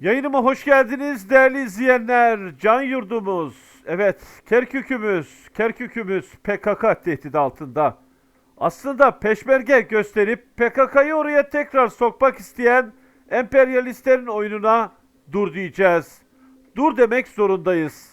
Yayınıma hoş geldiniz değerli izleyenler. Can yurdumuz, evet Kerkük'ümüz, Kerkük'ümüz PKK tehdidi altında. Aslında peşmerge gösterip PKK'yı oraya tekrar sokmak isteyen emperyalistlerin oyununa dur diyeceğiz. Dur demek zorundayız.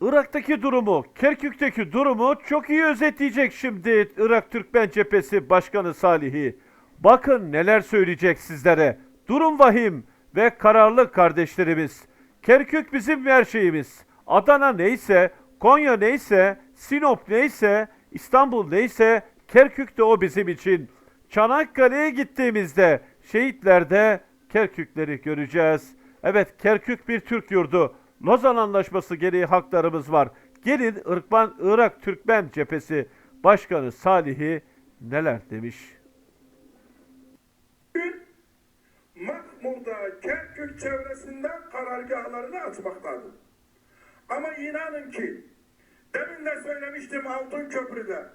Irak'taki durumu, Kerkük'teki durumu çok iyi özetleyecek şimdi Irak Türkmen Cephesi Başkanı Salih'i. Bakın neler söyleyecek sizlere. Durum vahim ve kararlı kardeşlerimiz. Kerkük bizim her şeyimiz. Adana neyse, Konya neyse, Sinop neyse, İstanbul neyse, Kerkük de o bizim için. Çanakkale'ye gittiğimizde şehitlerde Kerkükleri göreceğiz. Evet Kerkük bir Türk yurdu. Lozan Anlaşması gereği haklarımız var. Gelin Irkman, Irak Türkmen Cephesi Başkanı Salih'i neler demiş. Bugün Mahmur'da, Kerkük çevresinde karargahlarını açmaktadır. Ama inanın ki, demin de söylemiştim Altın Köprü'de,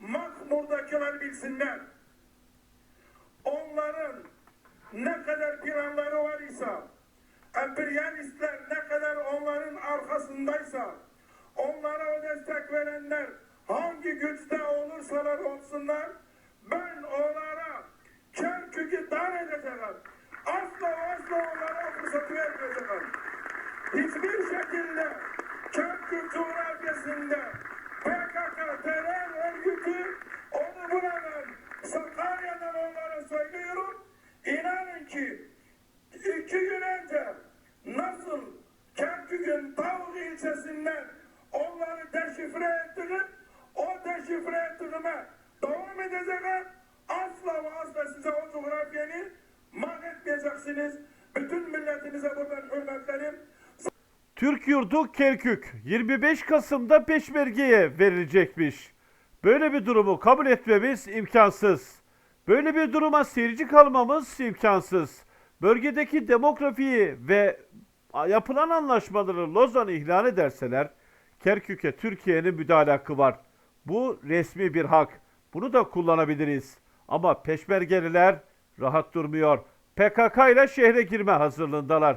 Mahmur'dakiler bilsinler, onların ne kadar planları var ise, emperyalistler ne kadar onların arkasındaysa, onlara o destek verenler hangi güçte olursalar olsunlar, ben onlara Kerkük'ü dar edeceğim. Asla ve asla onlara o fırsatı vermeyeceğim. Hiçbir şekilde Kerkük coğrafyasında PKK terör örgütü onu buradan Sakarya'dan onlara söylüyorum. İnanın ki iki gün önce nasıl Kerkük'ün Tavuk ilçesinden onları deşifre ettiğim, o deşifre ettiğime devam edeceğim. Asla ve asla size o coğrafyanı mahvetmeyeceksiniz. Bütün milletinize buradan hürmetlerim. Türk yurdu Kerkük 25 Kasım'da peşmergeye verilecekmiş. Böyle bir durumu kabul etmemiz imkansız. Böyle bir duruma seyirci kalmamız imkansız. Bölgedeki demografiyi ve yapılan anlaşmaları Lozan ihlal ederseler Kerkük'e Türkiye'nin müdahale hakkı var. Bu resmi bir hak. Bunu da kullanabiliriz. Ama peşmergeliler rahat durmuyor. PKK ile şehre girme hazırlığındalar.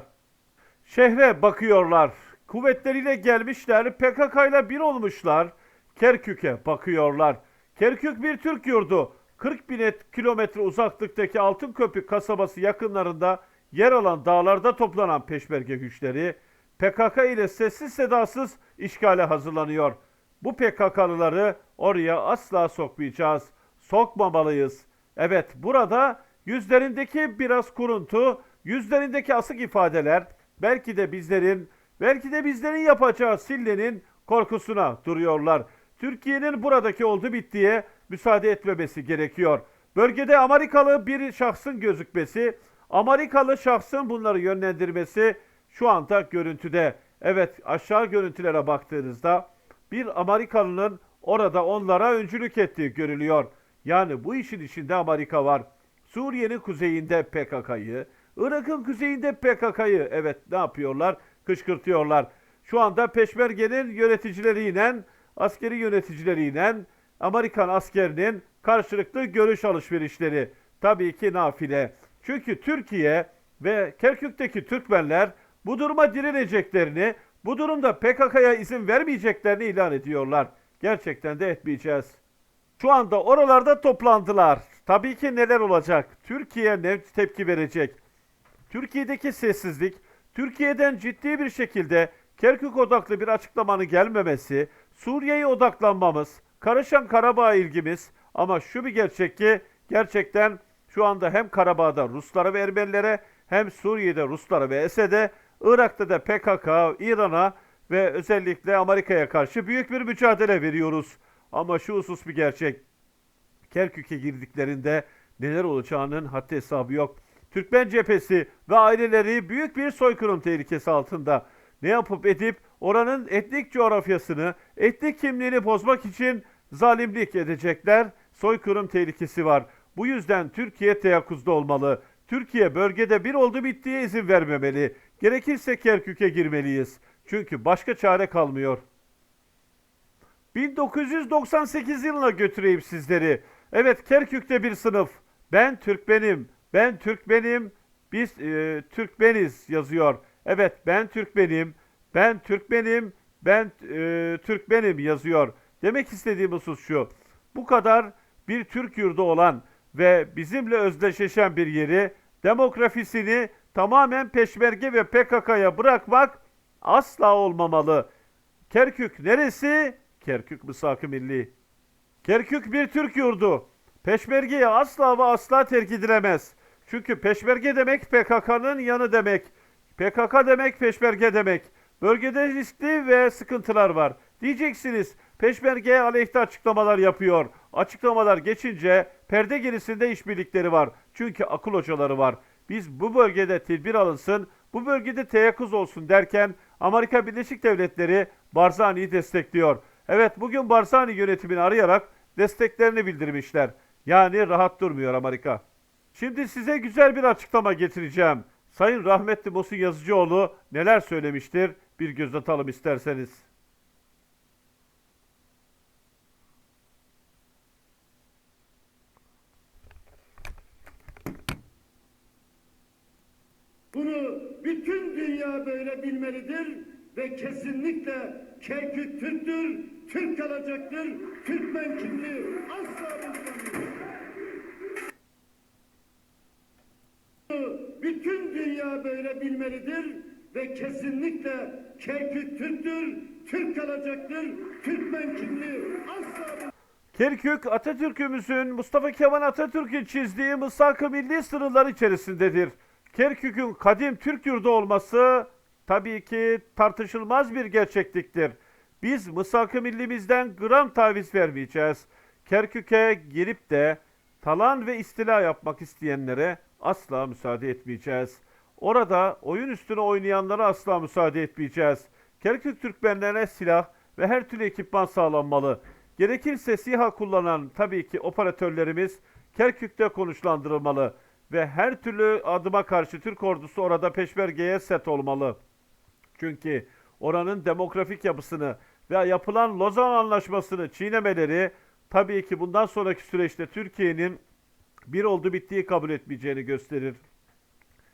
Şehre bakıyorlar. Kuvvetleriyle gelmişler. PKK ile bir olmuşlar. Kerkük'e bakıyorlar. Kerkük bir Türk yurdu. 40 bin et- kilometre uzaklıktaki Altınköprük kasabası yakınlarında yer alan dağlarda toplanan peşmerge güçleri PKK ile sessiz sedasız işgale hazırlanıyor. Bu PKK'lıları oraya asla sokmayacağız. Sokmamalıyız. Evet burada yüzlerindeki biraz kuruntu, yüzlerindeki asık ifadeler belki de bizlerin, belki de bizlerin yapacağı sillenin korkusuna duruyorlar. Türkiye'nin buradaki oldu bittiye müsaade etmemesi gerekiyor. Bölgede Amerikalı bir şahsın gözükmesi, Amerikalı şahsın bunları yönlendirmesi şu anda görüntüde. Evet aşağı görüntülere baktığınızda bir Amerikalının orada onlara öncülük ettiği görülüyor. Yani bu işin içinde Amerika var. Suriye'nin kuzeyinde PKK'yı, Irak'ın kuzeyinde PKK'yı evet ne yapıyorlar? Kışkırtıyorlar. Şu anda Peşmerge'nin yöneticileriyle, askeri yöneticileriyle Amerikan askerinin karşılıklı görüş alışverişleri. Tabii ki nafile. Çünkü Türkiye ve Kerkük'teki Türkmenler bu duruma direneceklerini, bu durumda PKK'ya izin vermeyeceklerini ilan ediyorlar. Gerçekten de etmeyeceğiz. Şu anda oralarda toplandılar. Tabii ki neler olacak? Türkiye ne tepki verecek? Türkiye'deki sessizlik, Türkiye'den ciddi bir şekilde Kerkük odaklı bir açıklamanın gelmemesi, Suriye'ye odaklanmamız, karışan Karabağ ilgimiz ama şu bir gerçek ki gerçekten şu anda hem Karabağ'da Ruslara ve Ermenilere hem Suriye'de Ruslara ve Esed'e, Irak'ta da PKK, İran'a ve özellikle Amerika'ya karşı büyük bir mücadele veriyoruz. Ama şu husus bir gerçek. Kerkük'e girdiklerinde neler olacağının haddi hesabı yok. Türkmen cephesi ve aileleri büyük bir soykırım tehlikesi altında. Ne yapıp edip oranın etnik coğrafyasını, etnik kimliğini bozmak için zalimlik edecekler. Soykırım tehlikesi var. Bu yüzden Türkiye teyakkuzda olmalı. Türkiye bölgede bir oldu bittiye izin vermemeli. Gerekirse Kerkük'e girmeliyiz. Çünkü başka çare kalmıyor. 1998 yılına götüreyim sizleri. Evet Kerkük'te bir sınıf. Ben Türkmenim, ben Türkmenim, Biz e, Türkmeniz yazıyor. Evet ben Türkmenim, ben Türkmenim, ben e, Türkmenim yazıyor. Demek istediğim husus şu. Bu kadar bir Türk yurdu olan ve bizimle özdeşleşen bir yeri demografisini tamamen peşmerge ve PKK'ya bırakmak asla olmamalı. Kerkük neresi? Kerkük Mısak-ı Milli. Kerkük bir Türk yurdu. Peşmergeye asla ve asla terk edilemez. Çünkü peşmerge demek PKK'nın yanı demek. PKK demek peşmerge demek. Bölgede riskli ve sıkıntılar var. Diyeceksiniz peşmergeye aleyhte açıklamalar yapıyor. Açıklamalar geçince perde gerisinde işbirlikleri var. Çünkü akıl hocaları var. Biz bu bölgede tedbir alınsın, bu bölgede teyakkuz olsun derken Amerika Birleşik Devletleri Barzani'yi destekliyor. Evet bugün Barzani yönetimini arayarak desteklerini bildirmişler. Yani rahat durmuyor Amerika. Şimdi size güzel bir açıklama getireceğim. Sayın rahmetli Muhsin Yazıcıoğlu neler söylemiştir? Bir göz atalım isterseniz. Bunu bütün dünya böyle bilmelidir ve kesinlikle Kerkük Türktür, Türk kalacaktır, Türkmen kimliği asla bütün dünya böyle bilmelidir ve kesinlikle Kerkük Türktür, Türk kalacaktır, Türkmen kimliği asla. Kerkük Atatürk'ümüzün Mustafa Kemal Atatürk'ün çizdiği mısak-ı milli sınırlar içerisindedir. Kerkük'ün kadim Türk yurdu olması tabii ki tartışılmaz bir gerçekliktir. Biz mısak-ı millimizden gram taviz vermeyeceğiz. Kerkük'e girip de talan ve istila yapmak isteyenlere asla müsaade etmeyeceğiz. Orada oyun üstüne oynayanlara asla müsaade etmeyeceğiz. Kerkük Türkmenlerine silah ve her türlü ekipman sağlanmalı. Gerekirse SİHA kullanan tabii ki operatörlerimiz Kerkük'te konuşlandırılmalı ve her türlü adıma karşı Türk ordusu orada peşmergeye set olmalı. Çünkü oranın demografik yapısını ve yapılan Lozan Anlaşması'nı çiğnemeleri tabii ki bundan sonraki süreçte Türkiye'nin bir oldu bittiği kabul etmeyeceğini gösterir.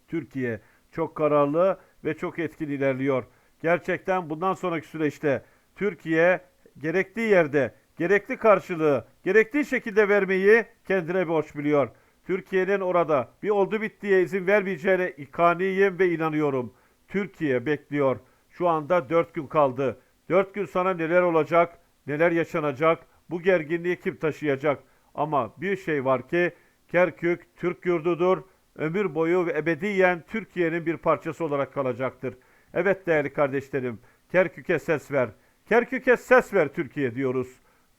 Türkiye çok kararlı ve çok etkili ilerliyor. Gerçekten bundan sonraki süreçte Türkiye gerektiği yerde gerekli karşılığı gerektiği şekilde vermeyi kendine borç biliyor. Türkiye'nin orada bir oldu bittiye izin vermeyeceğine ikaniyim ve inanıyorum. Türkiye bekliyor. Şu anda dört gün kaldı. Dört gün sonra neler olacak, neler yaşanacak, bu gerginliği kim taşıyacak? Ama bir şey var ki Kerkük Türk yurdudur. Ömür boyu ve ebediyen Türkiye'nin bir parçası olarak kalacaktır. Evet değerli kardeşlerim, Kerkük'e ses ver. Kerkük'e ses ver Türkiye diyoruz.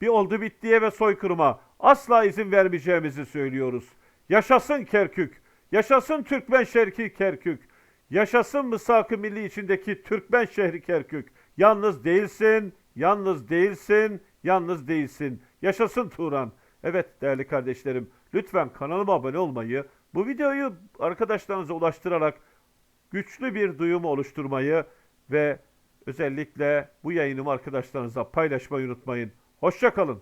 Bir oldu bittiye ve soykırıma asla izin vermeyeceğimizi söylüyoruz. Yaşasın Kerkük, yaşasın Türkmen şehri Kerkük, yaşasın Mısak-ı Milli içindeki Türkmen şehri Kerkük. Yalnız değilsin, yalnız değilsin, yalnız değilsin. Yaşasın Turan. Evet değerli kardeşlerim, lütfen kanalıma abone olmayı, bu videoyu arkadaşlarınıza ulaştırarak güçlü bir duyum oluşturmayı ve özellikle bu yayınımı arkadaşlarınızla paylaşmayı unutmayın. Hoşçakalın.